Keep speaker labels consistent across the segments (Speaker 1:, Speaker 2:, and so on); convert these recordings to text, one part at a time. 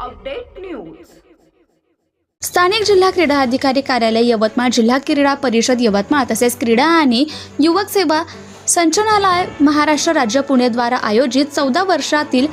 Speaker 1: Update news.
Speaker 2: स्थानिक जिल्हा क्रीडा अधिकारी कार्यालय यवतमाळ जिल्हा क्रीडा परिषद यवतमाळ तसेच क्रीडा आणि युवक सेवा संचालनालय महाराष्ट्र राज्य पुणेद्वारा आयोजित चौदा वर्षातील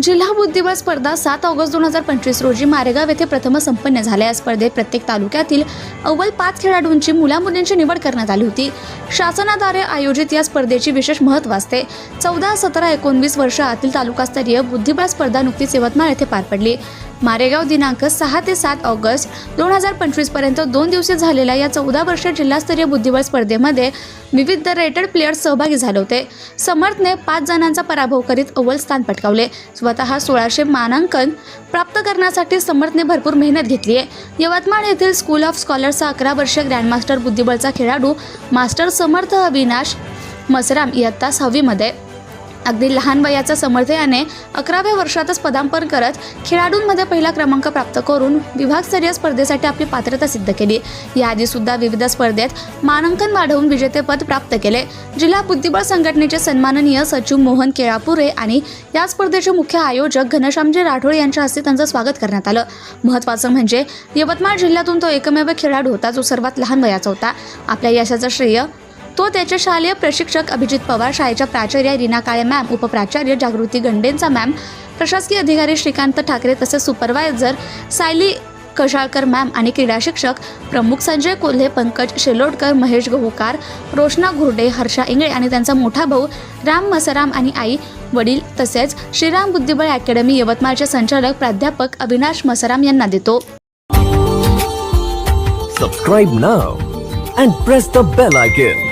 Speaker 2: जिल्हा बुद्धिबळ स्पर्धा सात ऑगस्ट दोन हजार पंचवीस रोजी मारेगाव येथे प्रथम संपन्न झाल्या. या स्पर्धेत प्रत्येक तालुक्यातील अव्वल पाच खेळाडूंची मुलामुलींची निवड करण्यात आली होती. शासनाद्वारे आयोजित या स्पर्धेची विशेष महत्त्व असते. चौदा सतरा एकोणवीस वर्षातील तालुकास्तरीय बुद्धिबळ स्पर्धा नुकतीच यवतमाळ येथे पार पडली. मारेगाव दिनांक सहा ते सात ऑगस्ट दोन हजार पंचवीसपर्यंत दोन दिवसीय झालेल्या या चौदा वर्ष जिल्हास्तरीय बुद्धिबळ स्पर्धेमध्ये विविध रेटेड प्लेयर्स सहभागी झाले होते. समर्थने पाच जणांचा पराभव करीत अव्वल स्थान पटकावले. स्वतः सोळाशे मानांकन प्राप्त करण्यासाठी समर्थने भरपूर मेहनत घेतली आहे. यवतमाळ येथील स्कूल ऑफ स्कॉलर्सचा अकरा वर्षीय ग्रँडमास्टर बुद्धिबळचा खेळाडू मास्टर समर्थ अविनाश मसराम इयत्ता सहावीमध्ये. अगदी लहान वयाच्या समर्थयाने अकराव्या वर्षातच पदार्पण करत खेळाडूंमध्ये पहिला क्रमांक प्राप्त करून विभागस्तरीय स्पर्धेसाठी आपली पात्रता सिद्ध केली. याआधी सुद्धा विविध स्पर्धेत मानांकन वाढवून विजेतेपद प्राप्त केले. जिल्हा बुद्धिबळ संघटनेचे सन्माननीय सचिव मोहन केळापुरे आणि या स्पर्धेचे मुख्य आयोजक घनश्यामजी राठोड यांच्या हस्ते त्यांचं स्वागत करण्यात आलं. महत्त्वाचं म्हणजे यवतमाळ जिल्ह्यातून तो एकमेव खेळाडू होता जो सर्वात लहान वयाचा होता. आपल्या यशाचं श्रेय तो त्याचे शालेय प्रशिक्षक अभिजित पवार शाळेच्या प्राचार्य रीना काळे मॅम उपप्राचार्य जागृती गंडेंचा मॅम प्रशासकीय अधिकारी श्रीकांत ठाकरे तसेच सुपरवायझर सायली कशाळकर मॅम आणि क्रीडा शिक्षक प्रमुख संजय कोल्हे पंकज शेलोडकर महेश गहुकार रोशना घुर्डे हर्षा इंगळे आणि त्यांचा मोठा भाऊ राम मसराम आणि आई वडील तसेच श्रीराम बुद्धिबळ अकॅडमी यवतमाळचे संचालक प्राध्यापक अविनाश मसराम यांना देतो
Speaker 3: subscribe now and press the bell icon.